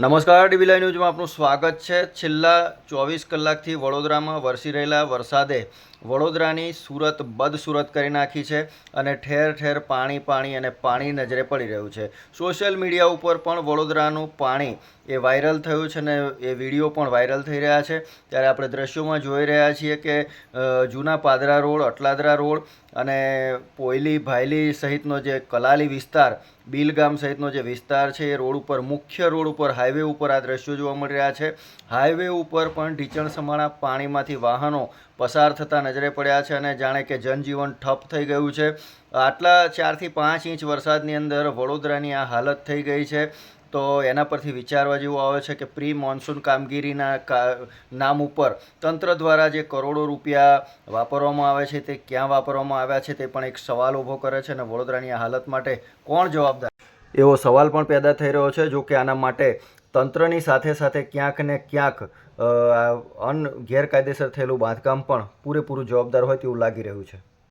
નમસ્કાર ડીબીલાઈ ન્યૂઝમાં આપનું સ્વાગત છે. છેલ્લા ચોવીસ કલાકથી વડોદરામાં વરસી રહેલા વરસાદે વડોદરાની સુરત બદસુરત કરી નાખી છે અને ઠેર ઠેર પાણી પાણી અને પાણી નજરે પડી રહ્યું છે. સોશિયલ મીડિયા ઉપર પણ વડોદરાનું પાણી એ વાયરલ થયું છે અને એ વીડિયો પણ વાયરલ થઈ રહ્યા છે. ત્યારે આપણે દ્રશ્યોમાં જોઈ રહ્યા છીએ કે જૂના પાદરા રોડ, અટલાદરા રોડ અને પોયલી, ભાયલી સહિતનો જે કલાલી વિસ્તાર, બિલગામ સહિતનો જે વિસ્તાર છે, એ રોડ ઉપર મુખ્ય રોડ ઉપર હાઈવે ઉપર આ દ્રશ્યો જોવા મળી રહ્યા છે. હાઈવે ઉપર પણ ઢીચણ સમાણા પાણીમાંથી વાહનો પસાર થતા નજરે પડ્યા છે અને જાણે કે જનજીવન ઠપ થઈ ગયું છે. આટલા ચારથી પાંચ ઇંચ વરસાદની અંદર વડોદરાની આ હાલત થઈ ગઈ છે. તો એના પરથી વિચારવા જેવું આવે છે કે પ્રી મોન્સૂન કામગીરીના નામ ઉપર તંત્ર દ્વારા જે કરોડો રૂપિયા વાપરવામાં આવે છે, તે ક્યાં વાપરવામાં આવ્યા છે તે પણ એક સવાલ ઊભો કરે છે અને વડોદરાની હાલત માટે કોણ જવાબદાર? એવો સવાલ પણ પેદા થઈ રહ્યો છે, જો કે આના માટે તંત્રની સાથે સાથે ક્યાંક ને ક્યાંક અન ગેરકાયદેસર થયેલું બાંધકામ પણ પૂરેપૂરું જવાબદાર હોય તેવું લાગી રહ્યું છે.